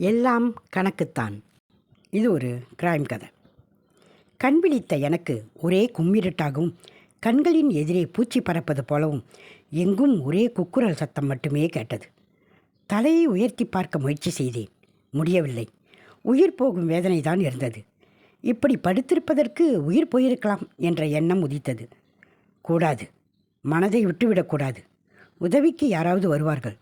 எல்லாம் கணக்குத்தான். இது ஒரு கிரைம் கதை. கண் விழித்த எனக்கு ஒரே கும்மிரட்டாகவும் கண்களின் எதிரே பூச்சி பறப்பது போலவும் எங்கும் ஒரே குக்குரல் சத்தம் மட்டுமே கேட்டது. தலையை உயர்த்தி பார்க்க முயற்சி செய்தேன். முடியவில்லை. உயிர் போகும் வேதனை தான் இருந்தது. இப்படி படுத்திருப்பதற்கு உயிர் போயிருக்கலாம் என்ற எண்ணம் உதித்தது. கூடாது. மனதை விட்டுவிடக்கூடாது. உதவிக்கு யாராவது வருவார்கள்.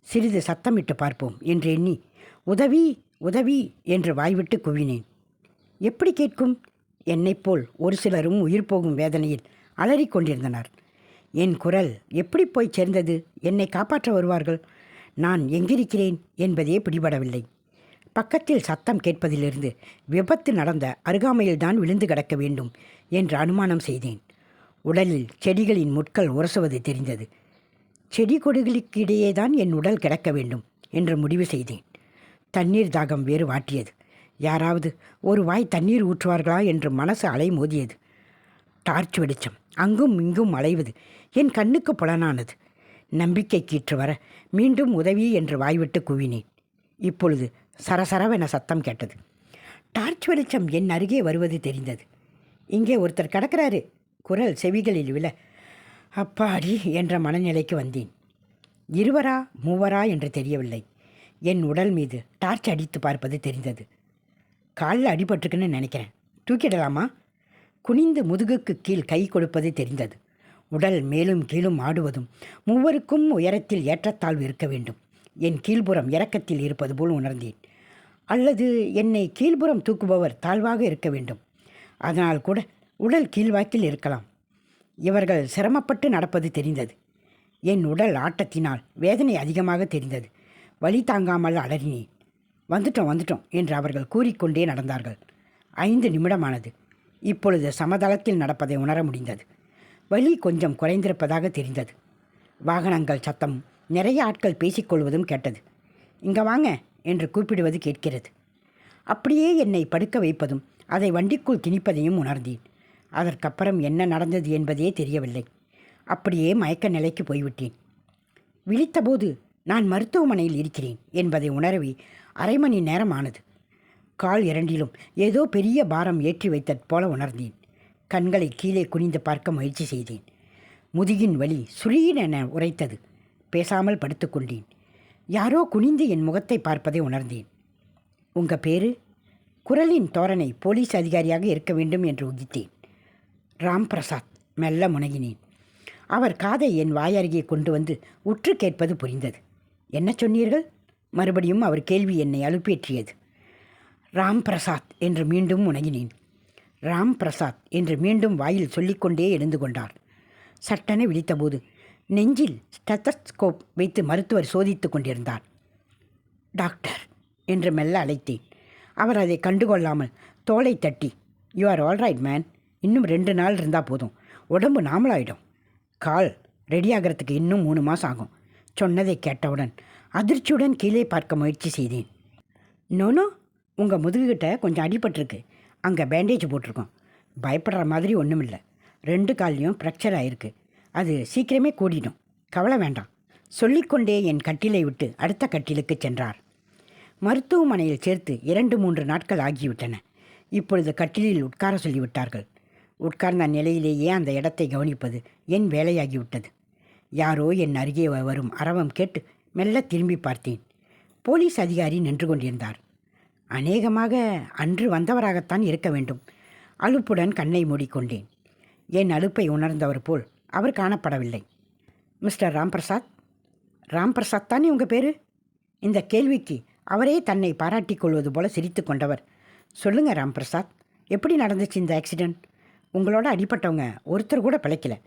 சிறிது சத்தமிட்டு பார்ப்போம் என்று எண்ணி உதவி உதவி என்று வாய்விட்டு குவினேன். எப்படி கேட்கும்? என்னைப் போல் ஒரு சிலரும் உயிர் போகும் வேதனையில் அலறிக் கொண்டிருந்தனர். என் குரல் எப்படி போய் சேர்ந்தது? என்னை காப்பாற்ற வருவார்கள்? நான் எங்கிருக்கிறேன்? என்பதே பிடிபடவில்லை. பக்கத்தில் சத்தம் கேட்பதிலிருந்து விபத்து நடந்த அருகாமையில்தான் விழுந்து கிடக்க வேண்டும் என்று அனுமானம் செய்தேன். உடலில் செடிகளின் முட்கள் உரசுவது தெரிந்தது. செடி கொடிகளுக்கிடையே தான் என் உடல் கிடக்க வேண்டும் என்று முடிவு செய்தேன். தண்ணீர் தாகம் வேறு வாட்டியது. யாராவது ஒரு வாய் தண்ணீர் ஊற்றுவார்களா என்று மனசு அலை மோதியது. டார்ச் வெளிச்சம். அங்கும் இங்கும் அலைவது என் கண்ணுக்கு புலனானது. நம்பிக்கை கீற்று வர மீண்டும் உதவி என்று வாய்விட்டு குவினேன். இப்பொழுது சரசரவென சத்தம் கேட்டது. டார்ச் வெளிச்சம் என் அருகே வருவது தெரிந்தது. இங்கே ஒருத்தர் கிடக்கிறாரு. குரல் செவிகளில் விழ அப்பாடி என்ற மனநிலைக்கு வந்தேன். இருவரா மூவரா என்று தெரியவில்லை. என் உடல் மீது டார்ச் அடித்து பார்ப்பது தெரிந்தது. காலில் அடிபட்டிருக்குன்னு நினைக்கிறேன். தூக்கிடலாமா? குனிந்து முதுகுக்கு கீழ் கை கொடுப்பது தெரிந்தது. உடல் மேலும் கீழும் ஆடுவதும் மூவருக்கும் உயரத்தில் ஏற்றத்தாழ்வு இருக்க வேண்டும். என் கீழ்ப்புறம் இறக்கத்தில் இருப்பது போல் உணர்ந்தேன். அல்லது என்னை கீழ்ப்புறம் தூக்குபவர் தாழ்வாக இருக்க வேண்டும். அதனால் கூட உடல் கீழ்வாக்கில் இருக்கலாம். இவர்கள் சிரமப்பட்டு நடப்பது தெரிந்தது. என் உடல் ஆட்டத்தினால் வேதனை அதிகமாக தெரிந்தது. வலி தாங்காமல் அலறினேன் வந்துட்டோம் வந்துட்டோம் என்று அவர்கள் கூறிக்கொண்டே நடந்தார்கள். ஐந்து நிமிடமானது. இப்பொழுது சமதளத்தில் நடப்பதை உணர முடிந்தது. வலி கொஞ்சம் குறைந்திருப்பதாக தெரிந்தது. வாகனங்கள் சத்தம் நிறைய ஆட்கள் பேசிக்கொள்வதும் கேட்டது. இங்கே வாங்க என்று கூப்பிடுவது கேட்கிறது. அப்படியே என்னை படுக்க வைப்பதும் அதை வண்டிக்குள் திணிப்பதையும் உணர்ந்தேன். அதற்கப்புறம் என்ன நடந்தது என்பதே தெரியவில்லை. அப்படியே மயக்க நிலைக்கு போய்விட்டேன். விழித்தபோது நான் மருத்துவமனையில் இருக்கிறேன் என்பதை உணரவே அரை மணி நேரம் ஆனது கால் இரண்டிலும் ஏதோ பெரிய பாரம் ஏற்றி வைத்தற் போல உணர்ந்தேன். கண்களை கீழே குனிந்து பார்க்க முயற்சி செய்தேன். முதுகின் வலி சுரீரென உரைத்தது. பேசாமல் படுத்துக்கொண்டேன் யாரோ குனிந்து என் முகத்தை பார்ப்பதை உணர்ந்தேன். உங்க பேரு? குரலின் தோரணை போலீஸ் அதிகாரியாக இருக்க வேண்டும் என்று உதித்தேன் ராம் பிரசாத் மெல்ல முனகினேன். அவர் காதை என் வாயருகே கொண்டு வந்து உற்று கேட்பது புரிந்தது. என்ன சொன்னீர்கள்? மறுபடியும் அவர் கேள்வி என்னை அலுப்பேற்றியது. ராம் பிரசாத் என்று மீண்டும் உணகினேன் ராம் பிரசாத் என்று மீண்டும் வாயில் சொல்லிக்கொண்டே எழுந்து கொண்டார். சட்டென விழித்தபோது நெஞ்சில் ஸ்டெத்தஸ்கோப் வைத்து மருத்துவர் சோதித்து கொண்டிருந்தார். டாக்டர் என்று மெல்ல அழைத்தேன். அவர் அதை கண்டுகொள்ளாமல் தோலை தட்டி யூ ஆர் ஆல்ரைட் மேன் இன்னும் ரெண்டு நாள் இருந்தால் போதும். உடம்பு நாமளாயிடும். கால் ரெடி ஆகிறதுக்கு இன்னும் மூணு மாதம் ஆகும். சொன்னதை கேட்டவுடன் அதிர்ச்சியுடன் கீழே பார்க்க முயற்சி செய்தேன். நோனோ உங்கள் முதுகுகிட்ட கொஞ்சம் அடிபட்டிருக்கு. அங்கே பேண்டேஜ் போட்டிருக்கோம். பயப்படுற மாதிரி ஒன்றும் இல்லை ரெண்டு கால்லையும் ஃப்ராக்சர் ஆயிருக்கு. அது சீக்கிரமே கூடிடும். கவலை வேண்டாம். சொல்லிக்கொண்டே என் கட்டிலை விட்டு அடுத்த கட்டிலுக்கு சென்றார். மருத்துவமனையில் சேர்த்து இரண்டு மூன்று நாட்கள் ஆகிவிட்டன. இப்பொழுது கட்டிலில் உட்கார சொல்லிவிட்டார்கள். உட்கார்ந்த நிலையிலேயே அந்த இடத்தை கவனிப்பது என் வேலையாகிவிட்டது. யாரோ என் அருகே வரும் அரவம் கேட்டு மெல்ல திரும்பி பார்த்தேன். போலீஸ் அதிகாரி நின்று கொண்டிருந்தார். அநேகமாக அன்று வந்தவராகத்தான் இருக்க வேண்டும். அலுப்புடன் கண்ணை மூடிக்கொண்டேன். என் அலுப்பை உணர்ந்தவர் போல் அவர் காணப்படவில்லை. மிஸ்டர் ராம்பிரசாத்? ராம்பிரசாத் தானே உங்கள் பேர்? இந்த கேள்விக்கு அவரே தன்னை பாராட்டி கொள்வது போல சிரித்து கொண்டவர். சொல்லுங்க ராம்பிரசாத் எப்படி நடந்துச்சு இந்த ஆக்சிடெண்ட் உங்களோட அடிப்பட்டவங்க ஒருத்தர் கூட பிழைக்கல.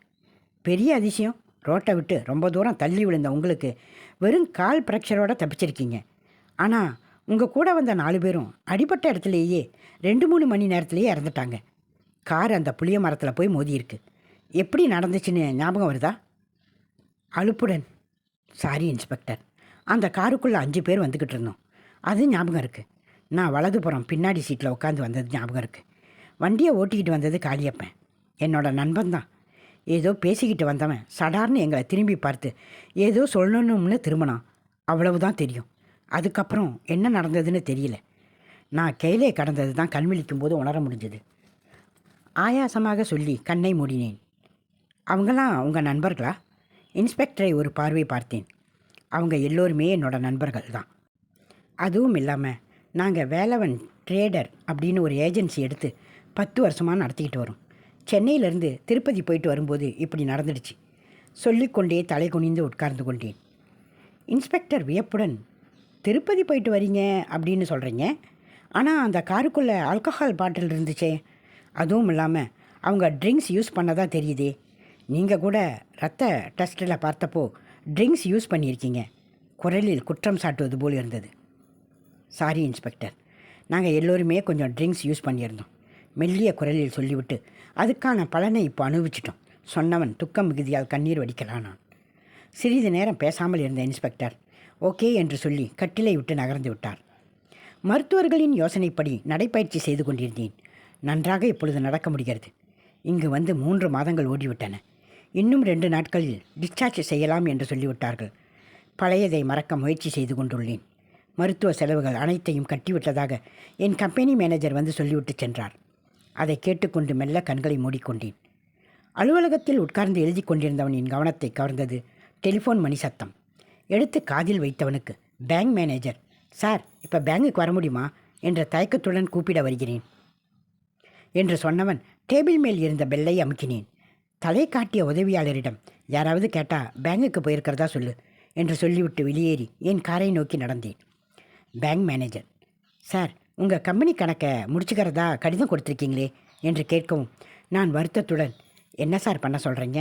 பெரிய அதிசயம். ரோட்டை விட்டு ரொம்ப தூரம் தள்ளி விழுந்த உங்களுக்கு வெறும் கால் ஃப்ராக்சரோட தப்பிச்சிருக்கீங்க. ஆனால் உங்கள் கூட வந்த நாலு பேரும் அடிபட்ட இடத்துலையே ரெண்டு மூணு மணி நேரத்துலேயே இறந்துட்டாங்க. கார் அந்த புளிய மரத்தில் போய் மோதியிருக்கு எப்படி நடந்துச்சுன்னு ஞாபகம் வருதா? அலுப்புடன். சாரி இன்ஸ்பெக்டர் அந்த காருக்குள்ளே அஞ்சு பேர் வந்துக்கிட்டு இருந்தோம். அது ஞாபகம் இருக்குது நான் வலதுபுறம் பின்னாடி சீட்டில் உட்காந்து வந்தது ஞாபகம் இருக்குது வண்டியை ஓட்டிக்கிட்டு வந்தது காளியப்பன். என்னோடய நண்பன் தான் ஏதோ பேசிக்கிட்டு வந்தவன் சடார்னு எங்களை திரும்பி பார்த்து ஏதோ சொல்லணும்னு திரும்பினான். அவ்வளவுதான் தெரியும். அதுக்கப்புறம் என்ன நடந்ததுன்னு தெரியல. நான் கையிலே கடந்தது தான் கண் விழிக்கும் போது உணர முடிஞ்சது. ஆயாசமாக சொல்லி கண்ணை மூடினேன். அவங்களாம் உங்கள் நண்பர்களா? இன்ஸ்பெக்டரை ஒரு பார்வை பார்த்தேன். அவங்க எல்லோருமே என்னோட நண்பர்கள் தான். அதுவும் இல்லாமல் நாங்கள் வேலவன் ட்ரேடர் அப்படின்னு ஒரு ஏஜென்சி எடுத்து பத்து வருஷமாக நடத்திக்கிட்டு வரோம். சென்னையிலேருந்து திருப்பதி போயிட்டு வரும்போது இப்படி நடந்துடுச்சு. சொல்லிக்கொண்டே தலை குனிந்து உட்கார்ந்து கொண்டேன். இன்ஸ்பெக்டர் வியப்புடன் திருப்பதி போயிட்டு வரீங்க அப்படின்னு சொல்கிறீங்க ஆனால் அந்த காருக்குள்ளே ஆல்கஹால் பாட்டில் இருந்துச்சே. அதுவும் இல்லாமல் அவங்க ட்ரிங்க்ஸ் யூஸ் பண்ணதான் தெரியுதே. நீங்கள் கூட ரத்த டெஸ்ட்டில் பார்த்தப்போ ட்ரிங்க்ஸ் யூஸ் பண்ணியிருக்கீங்க. குரலில் குற்றம் சாட்டுவது போல் இருந்தது. Sorry inspector. நாங்கள் எல்லோருமே கொஞ்சம் ட்ரிங்க்ஸ் யூஸ் பண்ணியிருந்தோம். மெல்லிய குரலில் சொல்லிவிட்டு அதுக்கான பலனை இப்போ அனுபவிச்சிட்டோம் சொன்னவன் துக்கம் மிகுதியால் கண்ணீர் வடிக்கலானான். சிறிது நேரம் பேசாமல் இருந்த இன்ஸ்பெக்டர் ஓகே என்று சொல்லி கட்டிலை விட்டு நகர்ந்து விட்டார். மருத்துவர்களின் யோசனைப்படி நடைப்பயிற்சி செய்து கொண்டிருந்தேன். நன்றாக இப்பொழுது நடக்க முடிகிறது. இங்கு வந்து மூன்று மாதங்கள் ஓடிவிட்டன. இன்னும் ரெண்டு நாட்களில் டிஸ்சார்ஜ் செய்யலாம் என்று சொல்லிவிட்டார்கள். பழையதை மறக்க முயற்சி செய்து கொண்டுள்ளேன். மருத்துவ செலவுகள் அனைத்தையும் கட்டிவிட்டதாக என் கம்பெனி மேனேஜர் வந்து சொல்லிவிட்டு சென்றார். அதை கேட்டுக்கொண்டு மெல்ல கண்களை மூடிக்கொண்டேன். அலுவலகத்தில் உட்கார்ந்து எழுதி கொண்டிருந்தவனின் கவனத்தை கவர்ந்தது டெலிஃபோன் மணி சத்தம். எடுத்து காதில் வைத்தவனுக்கு பேங்க் மேனேஜர் சார் இப்போ பேங்குக்கு வர முடியுமா? என்ற தயக்கத்துடன் கூப்பிட வருகிறேன். என்று சொன்னவன் டேபிள் மேல் இருந்த பெல்லை அமுக்கினேன். தலை காட்டிய உதவியாளரிடம் யாராவது கேட்டா பேங்குக்கு போயிருக்கிறதா சொல்லு என்று சொல்லிவிட்டு வெளியேறி என் காரை நோக்கி நடந்தேன். பேங்க் மேனேஜர் சார் உங்கள் கம்பெனி கணக்கை முடிச்சுக்கிறதா கடிதம் கொடுத்துருக்கீங்களே என்று கேட்கவும் நான் வருத்தத்துடன் என்ன சார் பண்ண சொல்கிறீங்க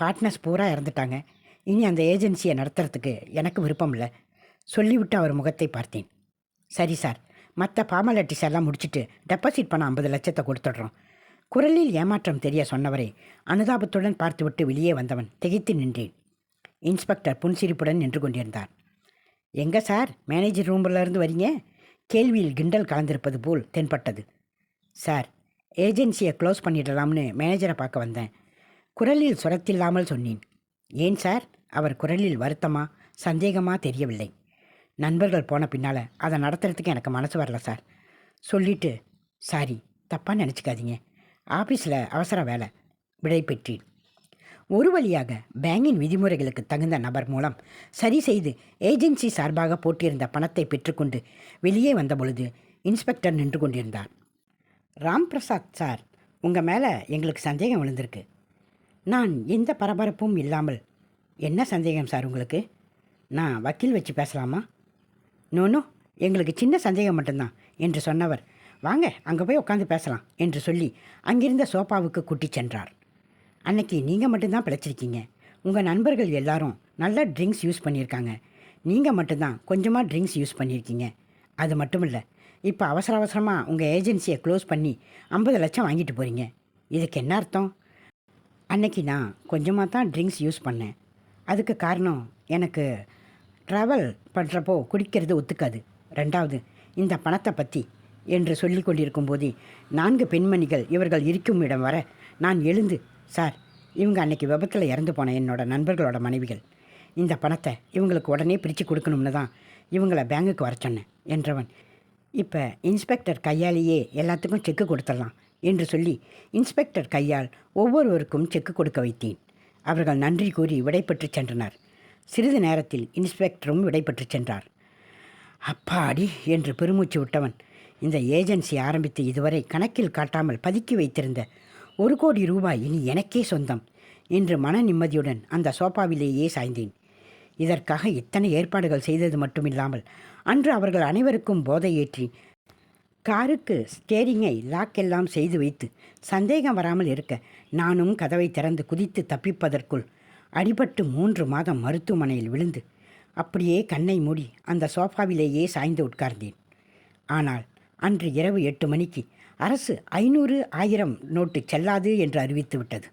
பார்ட்னர்ஸ் பூரா இறந்துட்டாங்க. இனி அந்த ஏஜென்சியை நடத்துறதுக்கு எனக்கு விருப்பம் இல்லை. சொல்லிவிட்டு அவர் முகத்தை பார்த்தேன். சரி சார் மற்ற ஃபார்மாலிட்டிஸ் எல்லாம் முடிச்சுட்டு டெபாசிட் பண்ண ஐம்பது லட்சத்தை கொடுத்துட்றோம். குரலில் ஏமாற்றம் தெரிய சொன்னவரை அனுதாபத்துடன் பார்த்துவிட்டு வெளியே வந்தவன் திகைத்து நின்றேன். இன்ஸ்பெக்டர் புன்சிரிப்புடன் நின்று கொண்டிருந்தார். எங்கே சார்? மேனேஜர் ரூம்லேருந்து வரீங்க? கேள்வியில் கிண்டல் கலந்திருப்பது போல் தென்பட்டது. சார் ஏஜென்சியை க்ளோஸ் பண்ணிடலாம்னு மேனேஜரை பார்க்க வந்தேன். குரலில் சுரத்தில்லாமல் சொன்னேன். ஏன் சார்? அவர் குரலில் வருத்தமா சந்தேகமாக தெரியவில்லை. நண்பர்கள் போன பின்னால் அதை நடத்துறதுக்கு எனக்கு மனசு வரல சார். சொல்லிட்டு சாரி தப்பாக நினச்சிக்காதீங்க. ஆஃபீஸில் அவசர வேலை. விடை பெற்றேன். ஒரு வழியாக பேங்கின் விதிமுறைகளுக்கு தகுந்த நபர் மூலம் சரி செய்து ஏஜென்சி சார்பாக போட்டியிருந்த பணத்தை பெற்றுக்கொண்டு வெளியே வந்த பொழுது இன்ஸ்பெக்டர் நின்று கொண்டிருந்தார். ராம் பிரசாத் சார் உங்கள் மேலே எங்களுக்கு சந்தேகம் விழுந்திருக்கு. நான் எந்த பரபரப்பும் இல்லாமல் என்ன சந்தேகம் சார் உங்களுக்கு? நான் வக்கீல் வச்சு பேசலாமா? நோனோ எங்களுக்கு சின்ன சந்தேகம் மட்டும்தான் என்று சொன்னவர். வாங்க அங்கே போய் உட்காந்து பேசலாம் என்று சொல்லி அங்கிருந்த சோபாவுக்கு கூட்டிச் சென்றார். அன்னைக்கு நீங்கள் மட்டும்தான் பிழைச்சிருக்கீங்க. உங்கள் நண்பர்கள் எல்லாரும் நல்ல ட்ரிங்க்ஸ் யூஸ் பண்ணியிருக்காங்க. நீங்கள் மட்டும்தான் கொஞ்சமாக ட்ரிங்க்ஸ் யூஸ் பண்ணியிருக்கீங்க. அது மட்டும் இல்லை இப்போ அவசர அவசரமாக உங்கள் ஏஜென்சியை க்ளோஸ் பண்ணி ஐம்பது லட்சம் வாங்கிட்டு போகிறீங்க இதுக்கு என்ன அர்த்தம்? அன்னைக்கு நான் கொஞ்சமாக தான் ட்ரிங்க்ஸ் யூஸ் பண்ணேன். அதுக்கு காரணம் எனக்கு ட்ராவல் பண்ணுறப்போ குடிக்கிறது ஒத்துக்காது. ரெண்டாவது இந்த பணத்தை பற்றி என்று சொல்லி கொண்டிருக்கும் போதே நான்கு பெண்மணிகள் இவர்கள் இருக்கும் இடம் வர நான் எழுந்து சார் இவங்க அன்னைக்கு விபத்தில் இறந்து போன என்னோட நண்பர்களோட மனைவிகள். இந்த பணத்தை இவங்களுக்கு உடனே பிரித்து கொடுக்கணும்னு தான் இவங்கள பேங்குக்கு வர சொன்னேன் என்றவன். இப்போ இன்ஸ்பெக்டர் கையாலேயே எல்லாத்துக்கும் செக்கு கொடுத்துடலாம் என்று சொல்லி இன்ஸ்பெக்டர் கையால் ஒவ்வொருவருக்கும் செக்கு கொடுக்க வைத்தேன். அவர்கள் நன்றி கூறி விடைபெற்று சென்றனர். சிறிது நேரத்தில் இன்ஸ்பெக்டரும் விடைபெற்று சென்றார். அப்பாடி என்று பெருமூச்சு விட்டவன் இந்த ஏஜென்சி ஆரம்பித்து இதுவரை கணக்கில் காட்டாமல் பதுக்கி வைத்திருந்த ஒரு கோடி ரூபாய் இனி எனக்கே சொந்தம் என்று மன நிம்மதியுடன் அந்த சோபாவிலேயே சாய்ந்தேன். இதற்காக இத்தனை ஏற்பாடுகள் செய்தது மட்டுமில்லாமல் அன்று அவர்கள் அனைவருக்கும் போதை ஏற்றி காருக்கு ஸ்டேரிங்கை லாக் எல்லாம் செய்து வைத்து சந்தேகம் வராமல் இருக்க நானும் கதவை திறந்து குதித்து தப்பிப்பதற்குள் அடிபட்டு மூன்று மாதம் மருத்துவமனையில் விழுந்து அப்படியே கண்ணை மூடி அந்த சோஃபாவிலேயே சாய்ந்து உட்கார்ந்தேன். ஆனால் அன்று இரவு எட்டு மணிக்கு அரசு ஐநூறு ஆயிரம் நோட்டு செல்லாது என்று அறிவித்து விட்டது